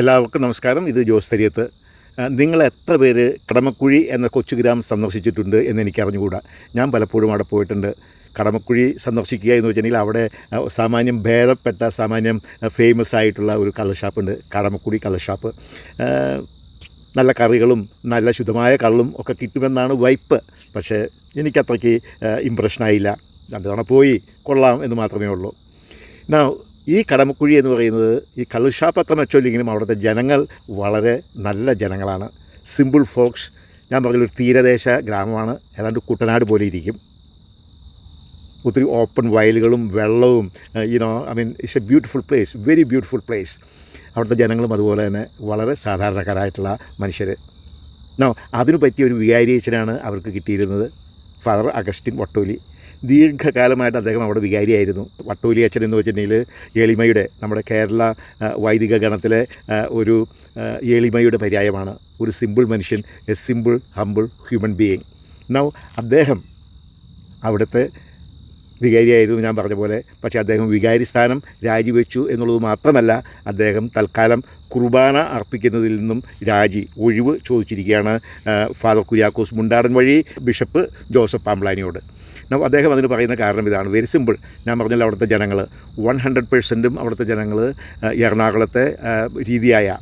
എല്ലാവർക്കും നമസ്കാരം. ഇത് ജോസ് തരിയത്ത്. നിങ്ങൾ എത്ര പേര് കടമക്കുഴി എന്ന കൊച്ചു ഗ്രാമം സന്ദർശിച്ചിട്ടുണ്ട് എന്ന് എനിക്ക് അറിഞ്ഞുകൂടാ. ഞാൻ പലപ്പോഴും അവിടെ പോയിട്ടുണ്ട്. കടമക്കുഴി സന്ദർശിക്കുക എന്ന് വെച്ചിട്ടുണ്ടെങ്കിൽ അവിടെ സാമാന്യം ഭേദപ്പെട്ട സാമാന്യം ഫേമസ് ആയിട്ടുള്ള ഒരു കള്ള് കടമക്കുഴി കള്ള് ആ, നല്ല കറികളും നല്ല ശുദ്ധമായ കള്ളും ഒക്കെ കിട്ടുമെന്നാണ് വൈപ്പ്. പക്ഷേ എനിക്കത്രയ്ക്ക് ഇമ്പ്രഷനായില്ല രണ്ട് തവണ പോയി കൊള്ളാം എന്ന് മാത്രമേ ഉള്ളൂ. എന്നാ ഈ കടമക്കുഴി എന്ന് പറയുന്നത് ഈ കള്ളുഷാപ്പ് അത്ര അവിടുത്തെ ജനങ്ങൾ വളരെ നല്ല ജനങ്ങളാണ്. സിമ്പിൾ ഫോക്സ് ഞാൻ പറഞ്ഞൊരു തീരദേശ ഗ്രാമമാണ്. ഏതാണ്ട് കുട്ടനാട് പോലെ ഇരിക്കും. ഒത്തിരി ഓപ്പൺ വയലുകളും വെള്ളവും you know I mean it's a beautiful place very beautiful place അവിടുത്തെ ജനങ്ങളും അതുപോലെ തന്നെ വളരെ സാധാരണക്കാരായിട്ടുള്ള മനുഷ്യർ നോ അതിനു പറ്റിയ ഒരു വികാരിയച്ചനാണ് അവർക്ക് കിട്ടിയിരുന്നത്. ഫാദർ അഗസ്റ്റിൻ വട്ടോലി ദീർഘകാലമായിട്ട് അദ്ദേഹം അവിടെ വികാരിയായിരുന്നു. വട്ടൂലി അച്ഛൻ എന്ന് വെച്ചിട്ടുണ്ടെങ്കിൽ എളിമയുടെ നമ്മുടെ കേരള വൈദിക ഗണത്തിലെ ഒരു എളിമയുടെ പര്യായമാണ്. ഒരു സിമ്പിൾ മനുഷ്യൻ a simple humble human being now അദ്ദേഹം അവിടുത്തെ വികാരിയായിരുന്നു ഞാൻ പറഞ്ഞ പോലെ. പക്ഷേ അദ്ദേഹം വികാരി സ്ഥാനം രാജിവെച്ചു എന്നുള്ളത് മാത്രമല്ല അദ്ദേഹം തൽക്കാലം കുർബാന അർപ്പിക്കുന്നതിൽ നിന്നും രാജി ഒഴിവ് ചോദിച്ചിരിക്കുകയാണ് ഫാദർ കുര്യാക്കോസ് മുണ്ടാടൻ വഴി ബിഷപ്പ് ജോസഫ് പാംബ്ലാനിയോട് അദ്ദേഹം അതിന് പറയുന്ന കാരണം ഇതാണ്. വെരി സിമ്പിൾ ഞാൻ പറഞ്ഞല്ലോ അവിടുത്തെ ജനങ്ങൾ വൺ ഹൺഡ്രഡ് പേഴ്സന്റും അവിടുത്തെ ജനങ്ങൾ എറണാകുളത്തെ രീതിയായ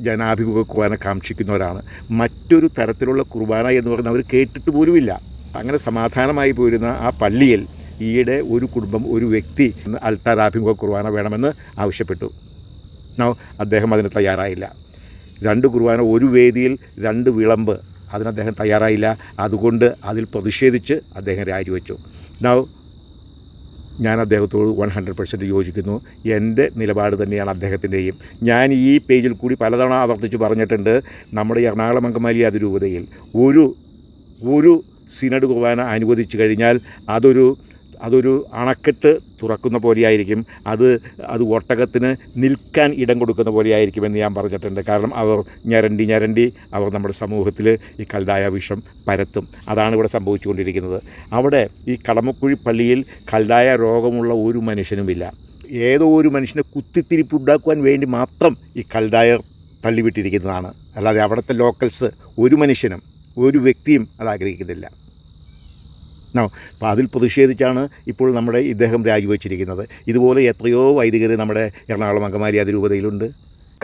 ജനാഭിമുഖ കുർബാന കാക്ഷിക്കുന്നവരാണ്. മറ്റൊരു തരത്തിലുള്ള കുർബാന എന്ന് പറഞ്ഞാൽ അവർ കേട്ടിട്ട് പോലുമില്ല. അങ്ങനെ സമാധാനമായി പോരുന്ന ആ പള്ളിയിൽ ഈയിടെ ഒരു കുടുംബം ഒരു വ്യക്തി അൽത്താരാഭിമുഖ കുർബാന വേണമെന്ന് ആവശ്യപ്പെട്ടു. അദ്ദേഹം അതിന് തയ്യാറായില്ല. രണ്ട് കുർബാന ഒരു വേദിയിൽ രണ്ട് വിളമ്പ് അതിന് അദ്ദേഹം തയ്യാറായില്ല. അതുകൊണ്ട് അതിൽ പ്രതിഷേധിച്ച് അദ്ദേഹം രാജിവെച്ചു നൗ ഞാൻ അദ്ദേഹത്തോട് വൺ ഹൺഡ്രഡ് പെർസെന്റ് യോജിക്കുന്നു. എന്റെ നിലപാട് തന്നെയാണ് അദ്ദേഹത്തിന്റെയും. ഞാൻ ഈ പേജിൽ കൂടി പലതവണ ആവർത്തിച്ച് പറഞ്ഞിട്ടുണ്ട് നമ്മുടെ എറണാകുളം അങ്കമാലി അതിരൂപതയിൽ ഒരു ഒരു സിനഡ് കുർബാന അനുവദിച്ചു കഴിഞ്ഞാൽ അതൊരു അതൊരു അണക്കെട്ട് തുറക്കുന്ന പോലെയായിരിക്കും. അത് അത് ഒട്ടകത്തിന് നിൽക്കാൻ ഇടം കൊടുക്കുന്ന പോലെയായിരിക്കുമെന്ന് ഞാൻ പറഞ്ഞിട്ടുണ്ട്. കാരണം അവർ ഞരണ്ടി ഞരണ്ടി അവർ നമ്മുടെ സമൂഹത്തിൽ ഈ കൽതായ വിഷം പരത്തും. അതാണ് ഇവിടെ സംഭവിച്ചുകൊണ്ടിരിക്കുന്നത്. അവിടെ ഈ കടമക്കുഴി പള്ളിയിൽ കൽതായ രോഗമുള്ള ഒരു മനുഷ്യനുമില്ല. ഏതോ ഒരു മനുഷ്യനെ കുത്തിത്തിരിപ്പ് ഉണ്ടാക്കുവാൻ വേണ്ടി മാത്രം ഈ കൽതായർ തള്ളിവിട്ടിരിക്കുന്നതാണ്. അല്ലാതെ അവിടുത്തെ ലോക്കൽസ് ഒരു മനുഷ്യനും ഒരു വ്യക്തിയും അത് ആഗ്രഹിക്കുന്നില്ല. നോ അപ്പോൾ അതിൽ പ്രതിഷേധിച്ചാണ് ഇപ്പോൾ നമ്മുടെ ഇദ്ദേഹം രാജിവെച്ചിരിക്കുന്നത്. ഇതുപോലെ എത്രയോ വൈദികർ നമ്മുടെ എറണാകുളം അങ്കമാലി അതിരൂപതയിലുണ്ട്.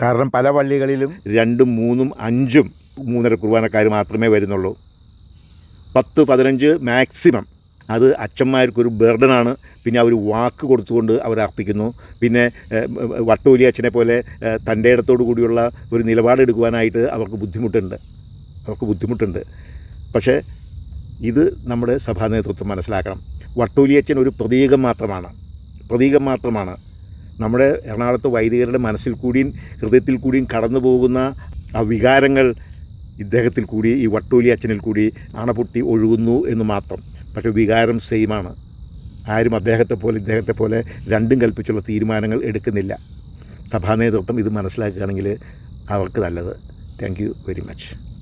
കാരണം പല പള്ളികളിലും രണ്ടും മൂന്നും അഞ്ചും മൂന്നര കുർബാനക്കാർ മാത്രമേ വരുന്നുള്ളൂ. പത്ത് പതിനഞ്ച് മാക്സിമം. അത് അച്ഛന്മാർക്കൊരു ബർഡനാണ്. പിന്നെ അവർ വാക്ക് കൊടുത്തുകൊണ്ട് അവർ അർപ്പിക്കുന്നു. പിന്നെ വട്ടൂലി അച്ഛനെ പോലെ തന്റെ ഇടത്തോടു കൂടിയുള്ള ഒരു നിലപാടെടുക്കുവാനായിട്ട് അവർക്ക് ബുദ്ധിമുട്ടുണ്ട്. അവർക്ക് ബുദ്ധിമുട്ടുണ്ട്. പക്ഷേ ഇത് നമ്മുടെ സഭാ നേതൃത്വം മനസ്സിലാക്കണം. വട്ടൂലിയച്ചൻ ഒരു പ്രതീകം മാത്രമാണ്. പ്രതീകം മാത്രമാണ്. നമ്മുടെ എറണാകുളത്ത് വൈദികരുടെ മനസ്സിൽ കൂടിയും ഹൃദയത്തിൽ കൂടിയും കടന്നു പോകുന്ന ആ വികാരങ്ങൾ ഇദ്ദേഹത്തിൽ കൂടി ഈ വട്ടൂലി അച്ഛനിൽ കൂടി അണപൊട്ടി ഒഴുകുന്നു എന്ന് മാത്രം. പക്ഷേ വികാരം സെയിമാണ് ആരും അദ്ദേഹത്തെ പോലെ ഇദ്ദേഹത്തെ പോലെ രണ്ടും കൽപ്പിച്ചുള്ള തീരുമാനങ്ങൾ എടുക്കുന്നില്ല. സഭാ നേതൃത്വം ഇത് മനസ്സിലാക്കുകയാണെങ്കിൽ അവർക്ക് നല്ലത്. Thank you very much